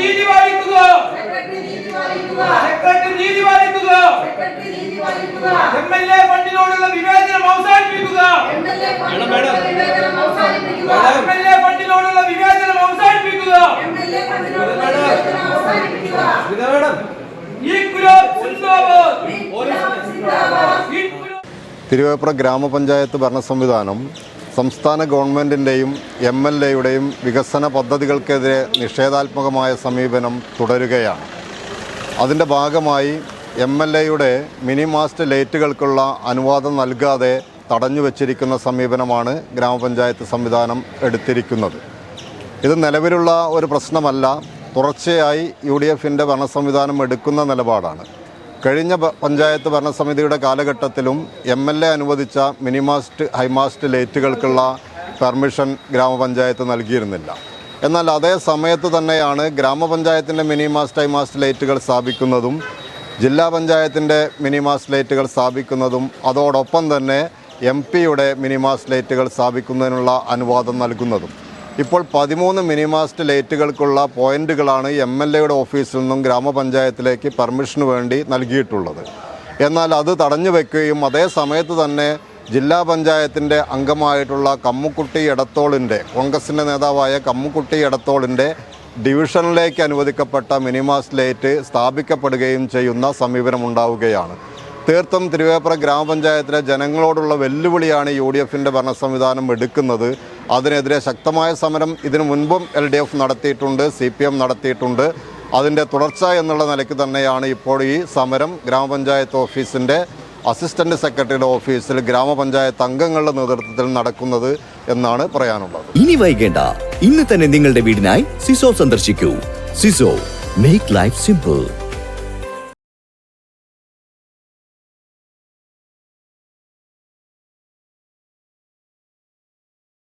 നീതി പാലിക്കുക. സെക്രട്ടറി നീതി പാലിക്കുക. എം എൽ എ ഫണ്ടിനോടുള്ള വിവേചനം അവസാനിപ്പിക്കുക. എം എൽ എ ഫണ്ടിനോടുള്ള വിവേചനം അവസാനിപ്പിക്കുക. തിരുവേപ്പുറ ഗ്രാമപഞ്ചായത്ത് ഭരണ സംവിധാനം സംസ്ഥാന ഗവൺമെന്റിന്റെയും എം എൽ എയുടെയും വികസന പദ്ധതികൾക്കെതിരെ നിഷേധാത്മകമായ സമീപനം തുടരുകയാണ്. അതിന്റെ ഭാഗമായി എം എൽ എയുടെ മിനി മാസ്റ്റ് ലൈറ്റുകൾക്കുള്ള അനുവാദം നൽകാതെ തടഞ്ഞു വച്ചിരിക്കുന്ന സമീപനമാണ് ഗ്രാമപഞ്ചായത്ത് സംവിധാനം എടുത്തിരിക്കുന്നത്. ഇത് നിലവിലുള്ള ഒരു പ്രശ്നമല്ല തുടർച്ചയായി യു ഡി എഫിന്റെ ഭരണ സംവിധാനം എടുക്കുന്ന നിലപാടാണ്. കഴിഞ്ഞ പഞ്ചായത്ത് ഭരണസമിതിയുടെ കാലഘട്ടത്തിലും എം എൽ എ അനുവദിച്ച മിനിമാസ്റ്റ് ഹൈമാസ്റ്റ് ലൈറ്റുകൾക്കുള്ള പെർമിഷൻ ഗ്രാമപഞ്ചായത്ത് നൽകിയിരുന്നില്ല. എന്നാൽ അതേ സമയത്ത് തന്നെയാണ് ഗ്രാമപഞ്ചായത്തിന്റെ മിനിമാസ്റ്റ് ഹൈമാസ്റ്റ് ലൈറ്റുകൾ സ്ഥാപിക്കുന്നതും ജില്ലാ പഞ്ചായത്തിന്റെ മിനിമാസ്റ്റ് ലൈറ്റുകൾ സ്ഥാപിക്കുന്നതും അതോടൊപ്പം തന്നെ എം പിയുടെ മിനിമാസ്റ്റ് ലൈറ്റുകൾ സ്ഥാപിക്കുന്നതിനുള്ള അനുവാദം നൽകുന്നതും. ഇപ്പോൾ പതിമൂന്ന് മിനിമാസ്റ്റ് ലൈറ്റുകൾക്കുള്ള പോയിന്റുകളാണ് എം എൽ എയുടെ ഓഫീസിൽ നിന്നും ഗ്രാമപഞ്ചായത്തിലേക്ക് പെർമിഷന് വേണ്ടി നൽകിയിട്ടുള്ളത്. എന്നാൽ അത് തടഞ്ഞു വെക്കുകയും അതേ സമയത്ത് തന്നെ ജില്ലാ പഞ്ചായത്തിന്റെ അംഗമായിട്ടുള്ള കമ്മുക്കുട്ടി എടത്തോളിന്റെ കോൺഗ്രസിന്റെ നേതാവായ കമ്മുക്കുട്ടി എടത്തോളിന്റെ ഡിവിഷനിലേക്ക് അനുവദിക്കപ്പെട്ട മിനിമാസ് ലൈറ്റ് സ്ഥാപിക്കപ്പെടുകയും ചെയ്യുന്ന സമീപനമുണ്ടാവുകയാണ്. തീർത്തും തിരുവേപ്പുറ ഗ്രാമപഞ്ചായത്തിലെ ജനങ്ങളോടുള്ള വെല്ലുവിളിയാണ് യു ഡി എഫിന്റെ ഭരണസംവിധാനം എടുക്കുന്നത്. അതിനെതിരെ ശക്തമായ സമരം ഇതിനു മുൻപും എൽ ഡി എഫ് നടത്തിയിട്ടുണ്ട് സി പി എം നടത്തിയിട്ടുണ്ട്. അതിന്റെ തുടർച്ച എന്നുള്ള നിലയ്ക്ക് തന്നെയാണ് ഇപ്പോൾ ഈ സമരം. ഗ്രാമപഞ്ചായത്ത് ഓഫീസിന്റെ അസിസ്റ്റന്റ് സെക്രട്ടറിയുടെ ഓഫീസിൽ ഗ്രാമപഞ്ചായത്ത് അംഗങ്ങളുടെ നേതൃത്വത്തിൽ നടക്കുന്നത് എന്നാണ് പറയാനുള്ളത്. ഇനി വൈകേണ്ട. ഇന്ന് തന്നെ നിങ്ങളുടെ വീടിനായി സിസോ സന്ദർശിക്കൂ. സിസോ മേക്ക് ലൈഫ് സിമ്പിൾ